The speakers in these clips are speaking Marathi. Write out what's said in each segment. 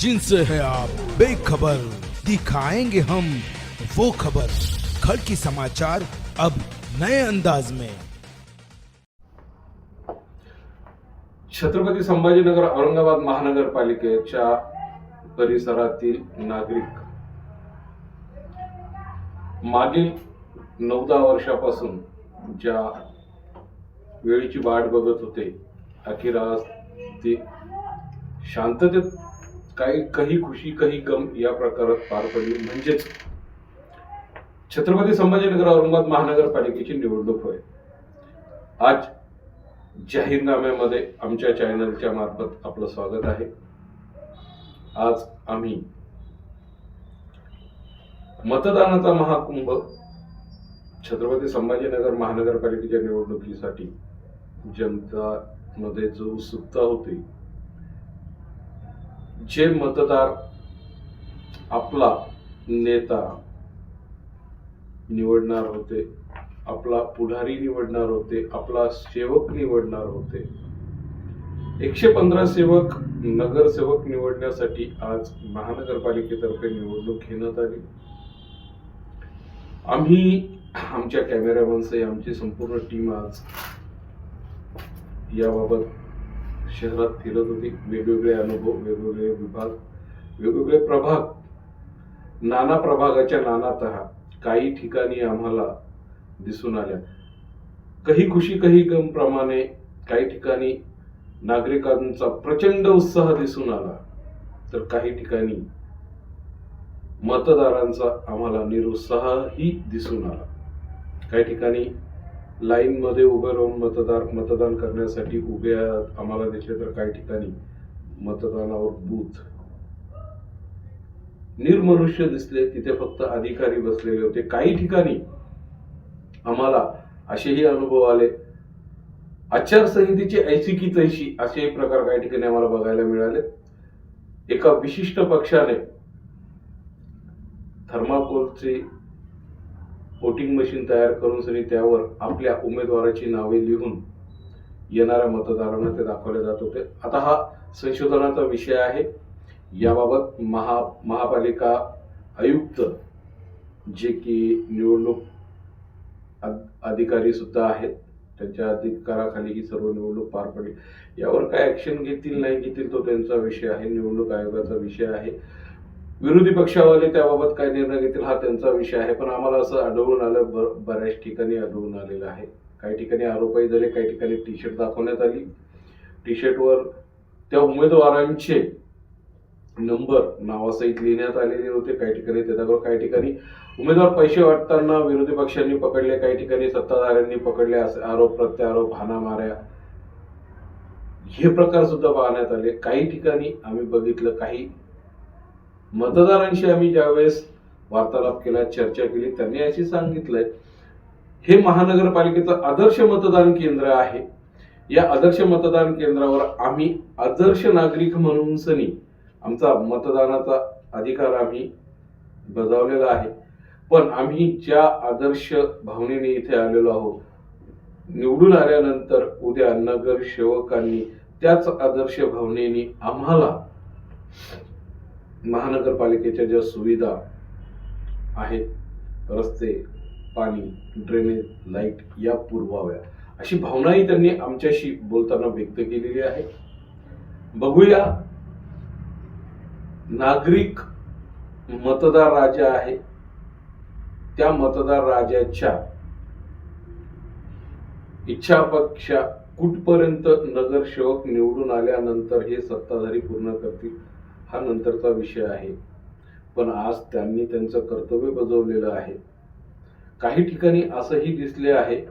जिनसे है आप। बेखबर दिखाएंगे हम वो खबर। खड़की समाचार अब नए अंदाज में। छत्रपती संभाजीनगर औरंगाबाद महानगरपालिकेच्या परिसरातील नागरिक मागील नऊ दहा वर्षापासून ज्या वेळीची वाट बघत होते अखेर आज ते शांततेत काही काही खुशी काही गम या प्रकारात पार पडली. म्हणजेच छत्रपती संभाजीनगर औरंगाबाद महानगरपालिकेची निवडणूक होय. आज जाहीरनाम्यामध्ये आमच्या चॅनलच्या मार्फत आपलं स्वागत आहे. आज आम्ही मतदानाचा महाकुंभ छत्रपती संभाजीनगर महानगरपालिकेच्या निवडणुकीसाठी जनता मध्ये जो उत्सुकता होती जे मतदार आपला नेता निवडणार होते आपला पुढारी निवडणार होते आपला सेवक निवडणार होते एकशे पंधरा सेवक नगरसेवक निवडण्यासाठी आज महानगरपालिकेतर्फे निवडणूक घेण्यात आली. आम्ही आमच्या कॅमेरामॅनसह आमची संपूर्ण टीम आज याबाबत शहरात फिरत होती. वेगवेगळे अनुभव वेगवेगळे विभाग वेगवेगळे प्रभाग. नाना प्रभागाच्या नाना काही ठिकाणी आम्हाला दिसून आल्या. काही खुशी काही गम प्रमाणे काही ठिकाणी नागरिकांचा प्रचंड उत्साह दिसून आला. तर काही ठिकाणी मतदारांचा आम्हाला निरुत्साहही दिसून आला. काही ठिकाणी लाईन मध्ये उभे राहून मतदार मतदान करण्यासाठी उभे आम्हाला दिसले तर काही ठिकाणी मतदानावर बूथ. निर्मनुष्य दिसले तिथे फक्त अधिकारी बसलेले होते. काही ठिकाणी आम्हाला असेही अनुभव आले. आचारसंहितेची ऐशी की तैशी असे प्रकार काही ठिकाणी आम्हाला बघायला मिळाले. एका विशिष्ट पक्षाने थर्माकोलचे वोटिंग मशीन तयार करून सनी त्यावर आपल्या उमेदवाराची नावे लिहून येणाऱ्या मतदारांना ते दाखवले जात होते. आता हा संशोधनाचा विषय आहे. याबाबत महा महापालिका आयुक्त जे की निवडणूक अधिकारी सुद्धा आहेत. त्यांच्या अधिकाराखाली ही सर्व निवडणूक पार पडली. यावर काय ऍक्शन घेतील नाही घेतील तो त्यांचा विषय आहे. निवडणूक आयोगाचा विषय आहे. विरोधी पक्षावाले त्याबाबत काय निर्णय घेतील हा त्यांचा विषय आहे. पण आम्हाला असं आढळून आलं बऱ्याच ठिकाणी आढळून आलेलं आहे. काही ठिकाणी आरोपही झाले काही ठिकाणी टी शर्ट दाखवण्यात आली. टी शर्टवर त्या उमेदवारांचे नंबर नावासहित लिहिण्यात आलेले होते. काही ठिकाणी त्याच्याबरोबर काही ठिकाणी उमेदवार पैसे वाटताना विरोधी पक्षांनी पकडले काही ठिकाणी सत्ताधाऱ्यांनी पकडले असे आरोप प्रत्यारोप हाणामाऱ्या. हे प्रकार सुद्धा पाहण्यात आले. काही ठिकाणी आम्ही बघितलं काही मतदारांशी आम्ही ज्यावेळेस वार्तालाप केला चर्चा केली त्यांनी अशी सांगितलंय हे महानगरपालिकेचं आदर्श मतदान केंद्र आहे. या आदर्श मतदान केंद्रावर आम्ही आदर्श नागरिक म्हणून सनी आमचा मतदानाचा अधिकार आम्ही बजावलेला आहे. पण आम्ही ज्या आदर्श भावनेने इथे आलेलो आहोत निवडून आल्यानंतर उद्या नगर सेवकांनी त्याच आदर्श भावनेने आम्हाला महानगरपालिकेच्या ज्या सुविधा आहेत रस्ते पाणी ड्रेनेज लाइट या पुरवाव्या. अशी भावनाही त्यांनी आमच्याशी बोलताना व्यक्त केलेली आहे. बघूया नागरिक मतदार राजा आहे. त्या मतदार राजाच्या इच्छापेक्षा कुठपर्यंत नगरसेवक निवडून आल्यानंतर हे सत्ताधारी पूर्ण करतील? हा नंतरचा विषय आहे. पण आज त्यांनी त्यांचं कर्तव्य बजावलेलं आहे. काही ठिकाणी असंही दिसले आहे.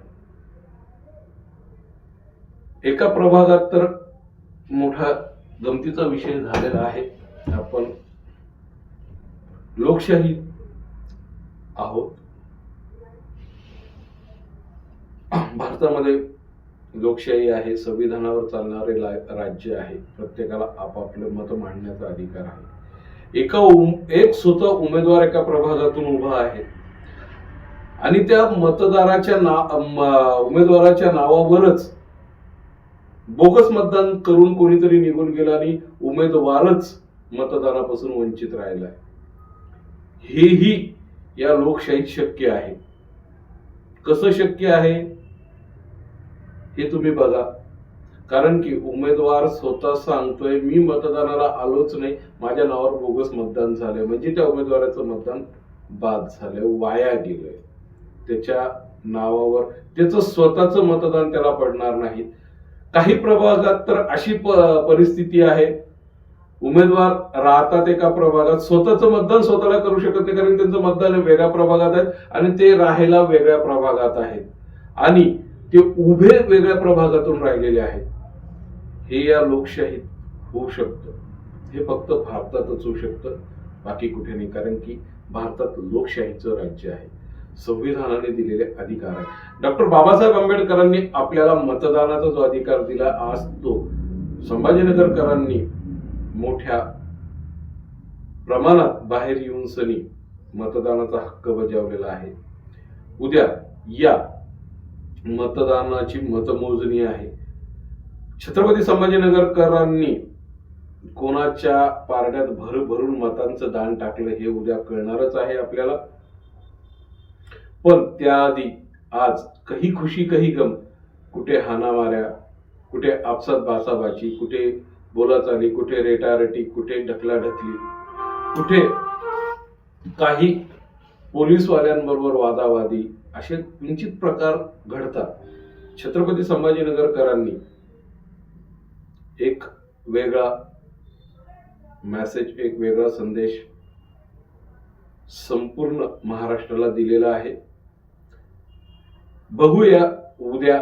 एका प्रभागात तर मोठा गमतीचा विषय झालेला आहे. आपण लोकशाही आहोत. भारतामध्ये लोकशाही आहे संविधानावर चालणारे लाय राज्य आहे प्रत्येकाला आपापलं मत मांडण्याचा अधिकार आहे. एका उम- एक स्वतः उमेदवार एका प्रभागातून उभा आहे. आणि त्या मतदाराच्या ना उमेदवाराच्या नावावरच बोगस मतदान करून कोणीतरी निघून गेला आणि उमेदवारच मतदानापासून वंचित राहिला हेही या लोकशाहीत शक्य आहे. कसं शक्य आहे? हे तुम्ही बघा. कारण की उमेदवार स्वतः सांगतोय मी मतदानाला आलोच नाही. माझ्या नावावर बोगस मतदान झालंय. म्हणजे त्या उमेदवाराचं मतदान बाद झालंय वाया गेलंय. त्याच्या नावावर त्याचं स्वतःचं मतदान त्याला पडणार नाही. काही प्रभागात तर अशी प- परिस्थिती आहे. उमेदवार राहतात एका प्रभागात स्वतःचं मतदान स्वतःला करू शकत नाही कारण त्यांचं मतदान हे वेगळ्या प्रभागात आहे आणि ते राहायला वेगळ्या प्रभागात आहेत. आणि ते उभे वेगळ्या प्रभागातून राहिलेले आहेत. हे या लोकशाहीत होऊ शकतं. हे फक्त भारतातच होऊ शकतं. बाकी कुठे नाही. कारण की भारतात लोकशाहीचं राज्य आहे. संविधानाने दिलेले अधिकार आहे डॉक्टर बाबासाहेब आंबेडकरांनी आपल्याला मतदानाचा जो अधिकार दिला आज तो संभाजीनगरकरांनी मोठ्या प्रमाणात बाहेर येऊन सनी मतदानाचा हक्क बजावलेला आहे. उद्या या मतदानाची मतमोजणी आहे. छत्रपती संभाजीनगरकरांनी कोणाच्या पारड्यात भर भरून मतांचं दान टाकलं हे उद्या कळणारच आहे आपल्याला. पण त्याआधी आज कही खुशी कही गम कुठे हाणामाऱ्या कुठे आपसात बासाबाची कुठे बोलाचाली कुठे रेटारेटी कुठे ढकलाढकली कुठे काही पोलीसवाल्यांबरोबर वादावादी असे किंचित प्रकार घडतात. छत्रपती संभाजीनगरकरांनी एक वेगळा मॅसेज एक वेगळा संदेश संपूर्ण महाराष्ट्राला दिलेला आहे. बघूया उद्या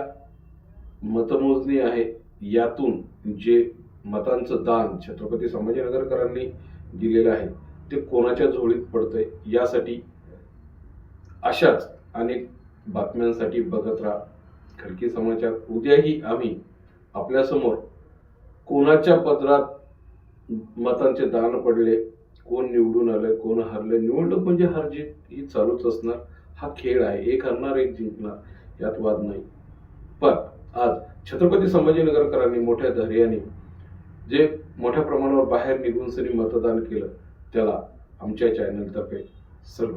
मतमोजणी आहे. यातून जे मतांचं दान छत्रपती संभाजीनगरकरांनी दिलेलं आहे ते कोणाच्या झोळीत पडतंय? यासाठी अशाच अनेक बातम्यांसाठी बघत राहा. खडकी समाचार उद्याही आम्ही आपल्यासमोर कोणाच्या पदरात मतांचे दान पडले कोण निवडून आले कोण हरले निवडणूक म्हणजे हार जीत ही चालूच असणार. हा खेळ आहे एक हरणार एक जिंकणार यात वाद नाही. पण आज छत्रपती संभाजीनगरकरांनी मोठ्या धैर्याने जे मोठ्या प्रमाणावर बाहेर निघून सनी मतदान केलं त्याला आमच्या चॅनलतर्फे सर्व